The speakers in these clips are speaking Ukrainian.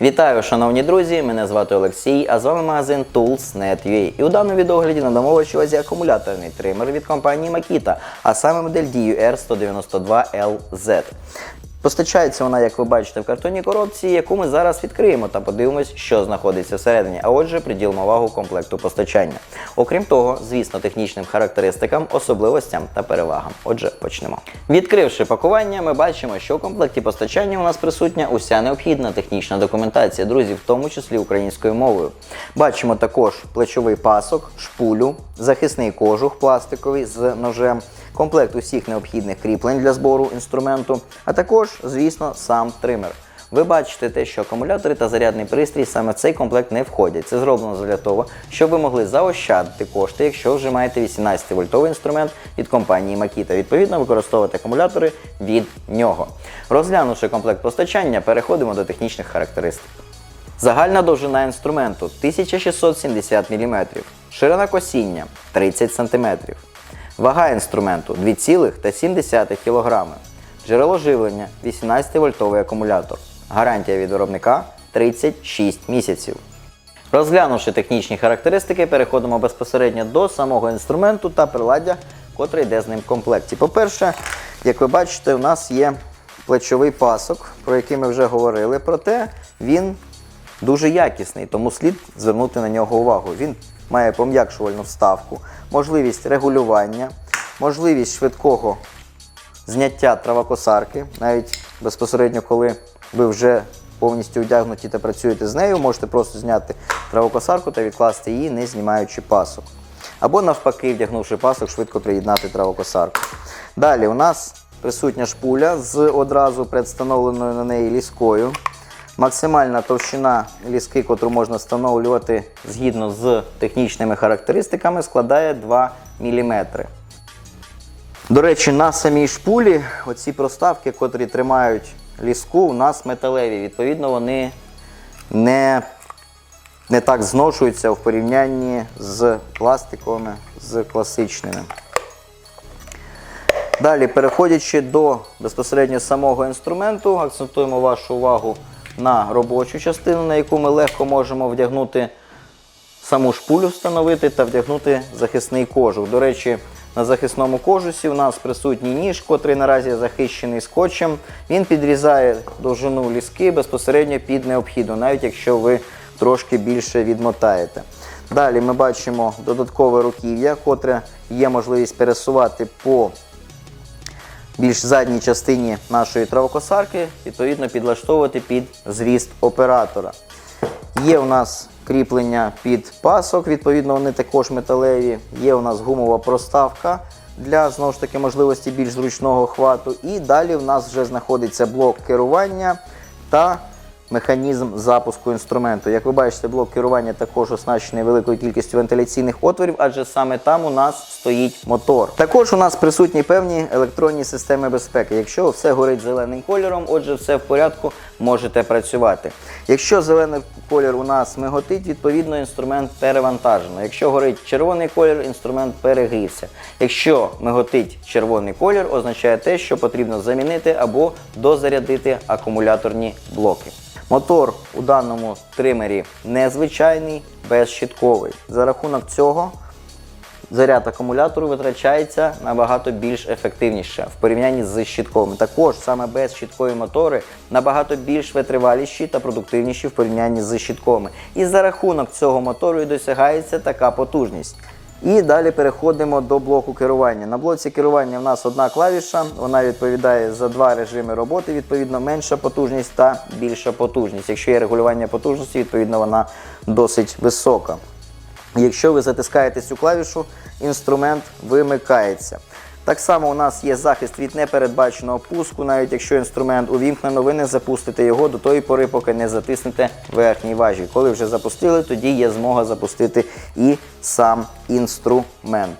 Вітаю, шановні друзі! Мене звати Олексій, а з вами магазин Tools.net.ua. І у даному відогляді надамо вашій увазі акумуляторний тример від компанії Makita, а саме модель DUR192LZ. Постачається вона, як ви бачите, в картонній коробці, яку ми зараз відкриємо та подивимось, що знаходиться всередині. А отже, приділимо увагу комплекту постачання. Окрім того, звісно, технічним характеристикам, особливостям та перевагам. Отже, почнемо. Відкривши пакування, ми бачимо, що у комплекті постачання у нас присутня уся необхідна технічна документація, друзі, в тому числі українською мовою. Бачимо також плечовий пасок, шпулю, захисний кожух пластиковий з ножем, комплект усіх необхідних кріплень для збору інструменту, а також, звісно, сам тример. Ви бачите те, що акумулятори та зарядний пристрій саме в цей комплект не входять. Це зроблено для того, щоб ви могли заощадити кошти, якщо вже маєте 18-вольтовий інструмент від компанії Makita. Відповідно, використовувати акумулятори від нього. Розглянувши комплект постачання, переходимо до технічних характеристик. Загальна довжина інструменту 1670 мм, ширина косіння 30 см, вага інструменту 2,7 кг, джерело живлення 18-вольтовий акумулятор, гарантія від виробника 36 місяців. Розглянувши технічні характеристики, переходимо безпосередньо до самого інструменту та приладдя, котре йде з ним в комплекті. По-перше, як ви бачите, у нас є плечовий пасок, про який ми вже говорили, проте він дуже якісний, тому слід звернути на нього увагу. Він має пом'якшувальну вставку, можливість регулювання, можливість швидкого зняття травокосарки, навіть безпосередньо, коли ви вже повністю вдягнуті та працюєте з нею, можете просто зняти травокосарку та відкласти її, не знімаючи пасок. Або навпаки, вдягнувши пасок, швидко приєднати травокосарку. Далі у нас присутня шпуля з одразу предстановленою на неї ліскою. Максимальна товщина ліски, котру можна встановлювати згідно з технічними характеристиками, складає 2 мм. До речі, на самій шпулі оці проставки, котрі тримають ліску, у нас металеві. Відповідно, вони не, не так зношуються в порівнянні з пластиковими, з класичними. Далі, переходячи до безпосередньо самого інструменту, акцентуємо вашу увагу на робочу частину, на яку ми легко можемо вдягнути саму шпулю встановити та вдягнути захисний кожух. До речі, на захисному кожусі у нас присутній ніж, котрий наразі захищений скотчем. Він підрізає довжину ліски безпосередньо під необхідну, навіть якщо ви трошки більше відмотаєте. Далі ми бачимо додаткове руків'я, котре є можливість пересувати по більш задній частині нашої травокосарки, відповідно підлаштовувати під зріст оператора. Є у нас кріплення під пасок, відповідно, вони також металеві. Є у нас гумова проставка для знову ж таки можливості більш зручного хвату. І далі в нас вже знаходиться блок керування та механізм запуску інструменту. Як ви бачите, блок керування також оснащений великою кількістю вентиляційних отворів, адже саме там у нас стоїть мотор. Також у нас присутні певні електронні системи безпеки. Якщо все горить зеленим кольором, отже, все в порядку, можете працювати. Якщо зелений колір у нас миготить, відповідно інструмент перевантажено. Якщо горить червоний колір, інструмент перегрівся. Якщо миготить червоний колір, означає те, що потрібно замінити або дозарядити акумуляторні блоки. Мотор у даному тримері незвичайний, безщітковий. За рахунок цього заряд акумулятору витрачається набагато більш ефективніше в порівнянні з щітковими. Також саме без безщіткові мотори набагато більш витриваліші та продуктивніші в порівнянні з щітковими. І за рахунок цього мотору і досягається така потужність. І далі переходимо до блоку керування. На блоці керування в нас одна клавіша, вона відповідає за два режими роботи, відповідно, менша потужність та більша потужність. Якщо є регулювання потужності, відповідно вона досить висока. Якщо ви затискаєте цю клавішу, інструмент вимикається. Так само у нас є захист від непередбаченого пуску, навіть якщо інструмент увімкнено, ви не запустите його до тої пори, поки не затиснете верхній важі. Коли вже запустили, тоді є змога запустити і сам інструмент.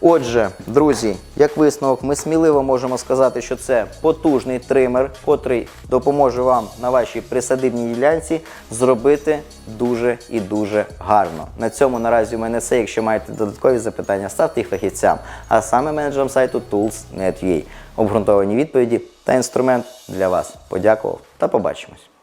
Отже, друзі, як висновок, ми сміливо можемо сказати, що це потужний тример, котрий допоможе вам на вашій присадибній ділянці зробити дуже і дуже гарно. На цьому наразі у мене все. Якщо маєте додаткові запитання, ставте їх фахівцям, а саме менеджерам сайту Tools.net.ua. Обґрунтовані відповіді та інструмент для вас. Подякував та побачимось.